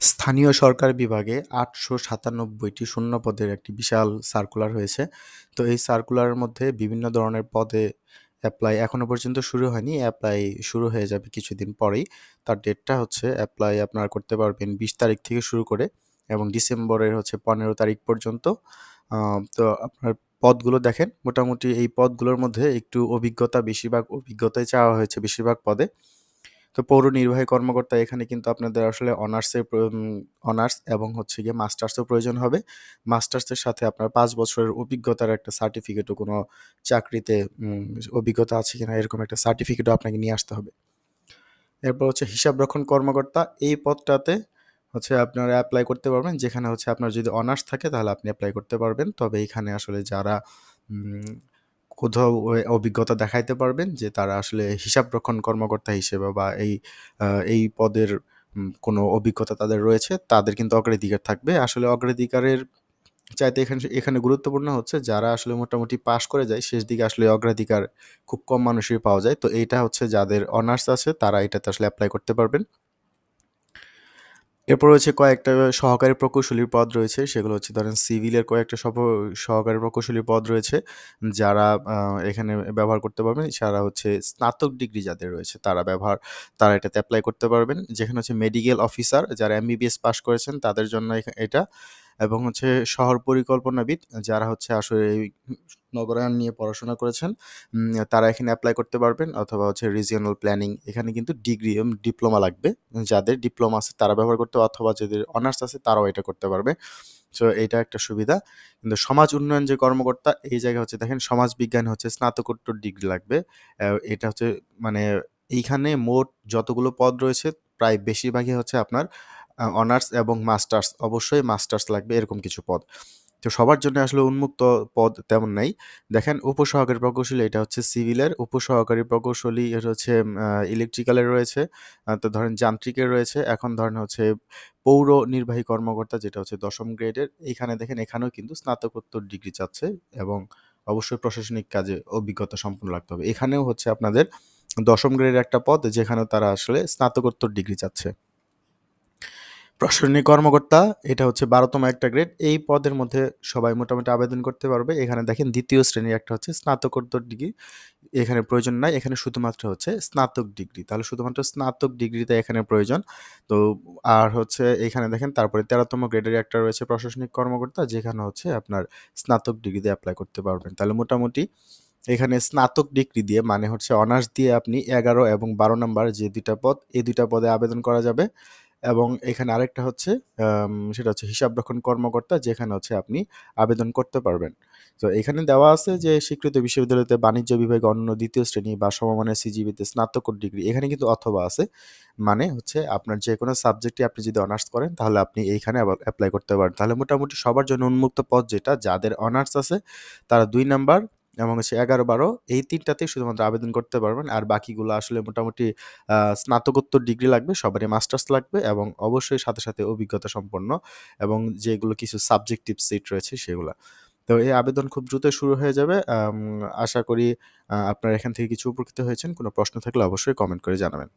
স্থানীয় সরকার বিভাগে আটশো সাতানব্বইটি শূন্য পদের একটি বিশাল সার্কুলার হয়েছে। তো এই সার্কুলারের মধ্যে বিভিন্ন ধরনের পদে অ্যাপ্লাই এখনও পর্যন্ত শুরু হয়নি অ্যাপ্লাই শুরু হয়ে যাবে কিছুদিন পরেই। তার ডেটটা হচ্ছে অ্যাপ্লাই আপনারা করতে পারবেন বিশ তারিখ থেকে শুরু করে এবং ডিসেম্বরের হচ্ছে পনেরো তারিখ পর্যন্ত। তো আপনার পদগুলো দেখেন, মোটামুটি এই পদগুলোর মধ্যে একটু অভিজ্ঞতা বেশিরভাগ অভিজ্ঞতাই চাওয়া হয়েছে বেশিরভাগ পদে। তো পৌর নির্বাহী কর্মকর্তা এখানে কিন্তু আপনাদের আসলে অনার্সের অনার্স এবং হচ্ছে গিয়ে মাস্টার্সও প্রয়োজন হবে। মাস্টার্সের সাথে আপনার পাঁচ বছরের অভিজ্ঞতার একটা সার্টিফিকেটও কোনো চাকরিতে অভিজ্ঞতা আছে কিনা এরকম একটা সার্টিফিকেটও আপনাকে নিয়ে আসতে হবে। এরপর হচ্ছে হিসাবরক্ষণ কর্মকর্তা, এই পদটাতে হচ্ছে আপনারা অ্যাপ্লাই করতে পারবেন। যেখানে হচ্ছে আপনার যদি অনার্স থাকে তাহলে আপনি অ্যাপ্লাই করতে পারবেন। তবে এখানে আসলে যারা কোথাও অভিজ্ঞতা দেখাইতে পারবেন যে তারা আসলে হিসাবরক্ষণ কর্মকর্তা হিসেবে বা এই এই পদের কোনো অভিজ্ঞতা তাদের রয়েছে, তাদের কিন্তু অগ্রাধিকার থাকবে। আসলে অগ্রাধিকারের চাইতে এখানে এখানে গুরুত্বপূর্ণ হচ্ছে যারা আসলে মোটামুটি পাশ করে যায়, শেষ দিকে আসলে অগ্রাধিকার খুব কম মানুষই পাওয়া যায়। তো এইটা হচ্ছে যাদের অনার্স আছে, তারা এটাতে আসলে অ্যাপ্লাই করতে পারবেন। এরপর রয়েছে কয়েকটা সহকারী প্রকৌশলীর পদ রয়েছে, সেগুলো হচ্ছে ধরেন সিভিলের কয়েকটা সব সহকারী প্রকৌশলীর পদ রয়েছে, যারা এখানে ব্যবহার করতে পারবেন সারা হচ্ছে স্নাতক ডিগ্রি যাদের রয়েছে তারা ব্যবহার, তারা এটাতে অ্যাপ্লাই করতে পারবেন। যেখানে হচ্ছে মেডিকেল অফিসার যারা এমবিবিএস পাশ করেছেন, তাদের জন্য এটা এবং হচ্ছে শহর পরিকল্পনাবিদ যারা হচ্ছে আসলে এই নগরায়ণ নিয়ে পড়াশোনা করেছেন তারা এখানে অ্যাপ্লাই করতে পারবেন অথবা হচ্ছে রিজিওনাল প্ল্যানিং এখানে কিন্তু ডিগ্রি ডিপ্লোমা লাগবে। যাদের ডিপ্লোমা আছে তারা ব্যবহার করতে, অথবা যাদের অনার্স আছে তারাও এটা করতে পারবে। সো এটা একটা সুবিধা। কিন্তু সমাজ উন্নয়ন যে কর্মকর্তা, এই জায়গায় হচ্ছে দেখেন সমাজ বিজ্ঞান হচ্ছে স্নাতকোত্তর ডিগ্রি লাগবে। এটা হচ্ছে মানে এইখানে মোট যতগুলো পদ রয়েছে, প্রায় বেশিরভাগই হচ্ছে আপনার অনার্স এবং মাস্টার্স অবশ্যই মাস্টার্স লাগবে এরকম কিছু পদ। তো সবার জন্য আসলে উন্মুক্ত পদ তেমন নাই। দেখেন উপসহকারী প্রকৌশলী, এটা হচ্ছে সিভিলের। উপসহকারী প্রকৌশলী এটা হচ্ছে ইলেকট্রিক্যালের রয়েছে। তো ধরেন যান্ত্রিকের রয়েছে। এখন ধরেন হচ্ছে পৌর নির্বাহী কর্মকর্তা, যেটা হচ্ছে দশম গ্রেডের এখানে দেখেন, এখানেও কিন্তু স্নাতকোত্তর ডিগ্রি চাচ্ছে এবং অবশ্যই প্রশাসনিক কাজে অভিজ্ঞতা সম্পন্ন রাখতে হবে। এখানেও হচ্ছে আপনাদের দশম গ্রেডের একটা পদ, যেখানেও তারা আসলে স্নাতকোত্তর ডিগ্রি চাচ্ছে। প্রশাসনিক কর্মকর্তা, এটা হচ্ছে বারোতম একটা গ্রেড এই পদের মধ্যে সবাই মোটামুটি আবেদন করতে পারবে। এখানে দেখেন দ্বিতীয় শ্রেণির একটা হচ্ছে স্নাতকোত্তর ডিগ্রি এখানে প্রয়োজন নাই, এখানে শুধুমাত্র হচ্ছে স্নাতক ডিগ্রি তাহলে শুধুমাত্র স্নাতক ডিগ্রিতে এখানে প্রয়োজন। তো আর হচ্ছে এখানে দেখেন, তারপরে তেরোতম গ্রেডের একটা রয়েছে প্রশাসনিক কর্মকর্তা, যেখানে হচ্ছে আপনার স্নাতক ডিগ্রিতে অ্যাপ্লাই করতে পারবেন। তাহলে মোটামুটি এখানে স্নাতক ডিগ্রি দিয়ে মানে হচ্ছে অনার্স দিয়ে আপনি এগারো এবং বারো নাম্বার যে দুইটা পদ, এই দুইটা পদে আবেদন করা যাবে। এবং এখানে আরেকটা হচ্ছে সেটা হচ্ছে হিসাবরক্ষণ কর্মকর্তা যেখানে হচ্ছে আপনি আবেদন করতে পারবেন। তো এখানে দেওয়া আছে যে স্বীকৃত বিশ্ববিদ্যালয়তে বাণিজ্য বিভাগে অন্য দ্বিতীয় শ্রেণি বা সমমানের সিজিবিতে স্নাতক ডিগ্রি, এখানে কিন্তু অথবা আছে। মানে হচ্ছে আপনার যে কোনো সাবজেক্টে আপনি যদি অনার্স করেন, তাহলে আপনি এইখানে অ্যাপ্লাই করতে পারেন। তাহলে মোটামুটি সবার জন্য উন্মুক্ত পদ যেটা, যাদের অনার্স আছে, তারা দুই নাম্বার এবং হচ্ছে এগারো বারো এই তিনটাতেই শুধুমাত্র আবেদন করতে পারবেন। আর বাকিগুলো আসলে মোটামুটি স্নাতকোত্তর ডিগ্রি লাগবে, সবারই মাস্টার্স লাগবে এবং অবশ্যই সাথে সাথে অভিজ্ঞতা সম্পন্ন এবং যেগুলো কিছু সাবজেক্টিভ সিট রয়েছে সেগুলো। তো এই আবেদন খুব দ্রুত শুরু হয়ে যাবে। আশা করি আপনারা এখান থেকে কিছু উপকৃত হয়েছেন। কোনো প্রশ্ন থাকলে অবশ্যই কমেন্ট করে জানাবেন।